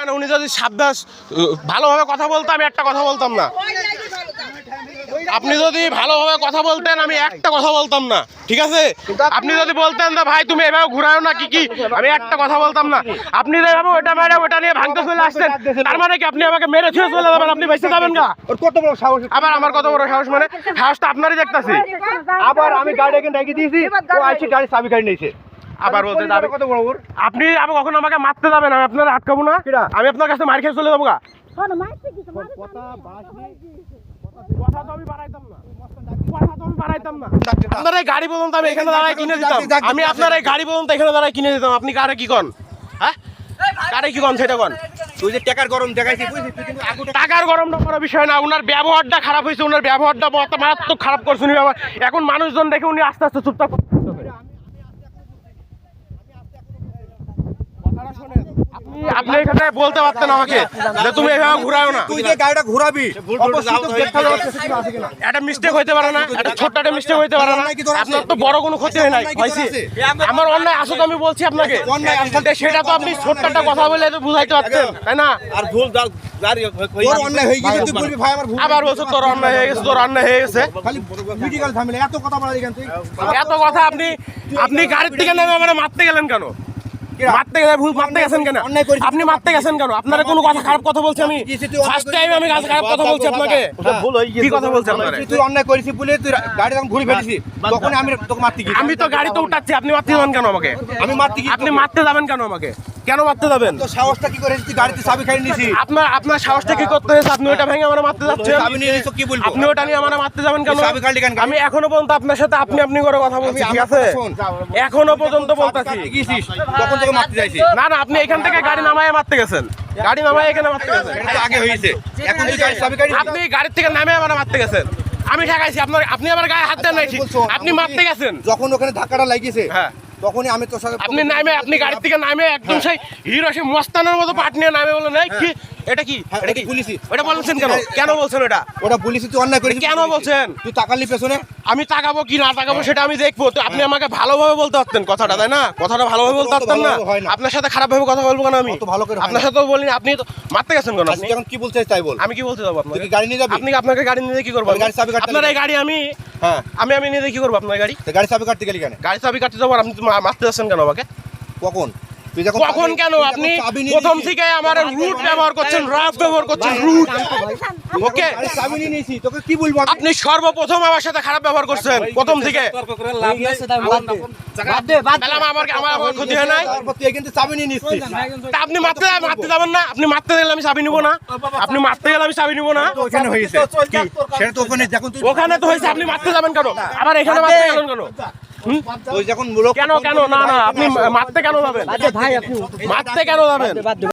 কেন উনি যদি সাবধান ভালোভাবে কথা বলতো আমি একটা কথা বলতাম না। আপনি যদি ভালোভাবে কথা বলতেন আমি একটা কথা বলতাম না। ঠিক আছে? আপনি যদি বলতেন না ভাই তুমি এভাবে ঘুরাও না কি কি? আমি একটা কথা বলতাম না। আপনি যেভাবে ওটা মেরে ওটা নিয়ে ভাঙতে চলে আসছেন তার মানে কি আপনি আমাকে মেরে ছুঁয়ে চলে যাবেন? আপনি বেঁচে যাবেন না ওর কত বড় সাহস? আবার আমার কত বড় সাহস মানে? সাহস তো আপনারই দেখতাছি। আবার আমি গাড়ি এখানে রেখে দিয়েছি ও গাড়ি চাবি গাড়ি নিয়েছে। আবার বলতে যাবে কত বড় ওর? আপনি আবার কখনো আমাকে মারতে যাবেন? আমি আপনার আটকাবো না? আমি আপনার কাছে মার খেয়ে চলে যাব গা। কথা তো আমি বাড়াইতাম না। কথা তো আমি বাড়াইতাম না। আপনার এই গাড়ি পর্যন্ত আমি এখানে দাঁড়ায় কিনে দিতাম। আমি আপনার এই গাড়ি পর্যন্ত এখানে দাঁড়ায় কিনে দিতাম। আপনি কারে কি কন? হ্যাঁ? কারে কি কন সেটা কন? তুই যে টাকার গরম দেখাইছিস টাকার গরম না করার বিষয় না। ওনার ব্যবহারটা খারাপ হয়েছে ওনার ব্যবহারটা মারাত্মক খারাপ করছে উনি ব্যবহার। এখন মানুষজন দেখে উনি আস্তে আস্তে চুপচাপ করতে হবে। আপনি আপনি এখানে বলতে পারতেন আমাকে যে তুমি এভাবে ঘুরাও না। তুই যে গাড়িটা ঘুরাবি একটা মিস্টেক হইতে পারে না একটা ছোট্ট একটা মিস্টেক হইতে পারে না। আপনার তো বড় কোনো ক্ষতি হয় নাই। হয়েছে। আমার অন্যায় আসো তো আমি বলছি আপনাকে। সেটা তো আপনি ছোট্ট একটা কথা বলে তো বুঝাইতে পারতেন তাই না? আর ভুল গাড়ি তোর অন্যায় হয়ে গেছে তুই বলবি ভাই আমার ভুল আবার বলছো তোর অন্যায় হয়ে গেছে তোর অন্যায় হয়ে এত কথা বলা এখান তুই এত কথা আপনি আপনি গাড়ির থেকে নেমে আমার মারতে গেলেন কেন? মারতে গেলে ভুল মারতে গেছেন কেন? আপনি মারতে গেছেন কেন? আপনার কোনো কথা খারাপ কথা বলছি আমি। ফার্স্ট টাইম আমি গাছ খারাপ কথা বলছি আপনাকে। ভুল হয়ে কি কথা বলছেন আপনারা তুই- তুই অন্যায় করেছিস বলে তুই গাড়ি যখন ঘুরে ফেলেছিস। তখন আমি তোকে মারতে গিয়েছি আমি তো গাড়ি তো উঠাচ্ছি আপনি মারতে যাবেন কেন আমাকে? আমি মারতে আপনি মারতে যাবেন কেন আমাকে? কেন মারতে যাবেন? তো সাহসটা কি করেছিস তুই গাড়িতে চাবি খাই নিয়েছিস। আপনার আপনার সাহসটা কি করতে হয়েছে? আপনি ওটা ভেঙে আমার মারতে যাচ্ছেন? চাবি নিয়ে নিয়েছিস কি বলব? আপনি ওটা নিয়ে আমার মারতে যাবেন কেন? চাবি কাটলি কেন? আমি এখনও পর্যন্ত আপনার সাথে আপনি আপনি করে কথা বলছি আচ্ছা, ঠিক আমার আছে? এখনও পর্যন্ত বলতাছি। কাটতে গিয়েছিস মারতে না না আপনি এখান থেকে গাড়ি নামায় মারতে গেছেন। গাড়ি নামায় এখানে মারতে গেছেন। এটা আগে হয়েছে। এখন তুই গাড়ি চাবি কাটি আপনি গাড়ির থেকে নামে আমার মারতে গেছেন। আমি ঠেকাইছি আপনার আপনি আমার গায়ে হাত দেন নাই আপনি মারতে গেছেন। যখন ওখানে ধাক্কাটা লাগিয়েছে হ্যাঁ। তখনই আমি তোর সাথে আপনি নামে আপনি গাড়ির থেকে নামে একদম সেই হিরো সেই মস্তানের মতো পাট নিয়ে নামে বলেন নাই কি? এটা কি? হ্যাঁ, এটা কি? পুলিশই। এটা বলছেন কেন? কেন বলছেন এটা? ওটা বলিস তুই অন্যায় করেছিস। কেন বলছেন? তুই তাকালি পেছনে। আমি তাকাবো কি না তাকাবো সেটা আমি দেখব। তো আপনি আমাকে ভালোভাবে বলতে পারতেন কথাটা তাই না? কথাটা ভালোভাবে বলতে পারতেন না? হয়। আপনার সাথে খারাপ ভাবে কথা বলব কেন আমি? ভালো করে আপনার না। সাথেও বলিনি আপনি তো মারতে গেছেন কেন আপনি? এখন কি বলতে চাই তাই বল। আমি কি বলতে যাব আপনাকে? গাড়ি নিয়ে যাবি? আপনি আপনাকে গাড়ি নিয়ে কি করব? চাবি কাটতে আপনার এই গাড়ি আমি হ্যাঁ। আমি আমি নিয়ে কি করব আপনার গাড়ি? গাড়ি চাবি কাটতে গেলি কেন? গাড়ি চাবি কাটতে যাব আপনি মারতে যাচ্ছেন কেন আমাকে? কখন? কখন কেন? আপনি প্রথম থেকে আমার রুট ব্যবহার করছেন রাফ ব্যবহার করছেন রুট ওকে? তোকে কি বলব আপনি সর্বপ্রথম আমার সাথে খারাপ ব্যবহার করছেন প্রথম থেকে। তাহলে আমার আমার আমার আমার ক্ষতি হয় নাই? তারপর তুই এখান থেকে চাবি নিয়ে নিচ্ছিস। তা আপনি মারতে মারতে যাবেন না আপনি মারতে গেলে আমি চাবি নিব না। আপনি মারতে গেলে আমি চাবি নিব না। ওখানে হয়েছে। তো ওখানে যখন তুই ওখানে তো হয়েছে আপনি মারতে যাবেন কেন? আবার এখানে মারতে গেলেন কেন? তুই যখন কেন কেন? না না আপনি মারতে কেন যাবেন? মারতে কেন যাবেন?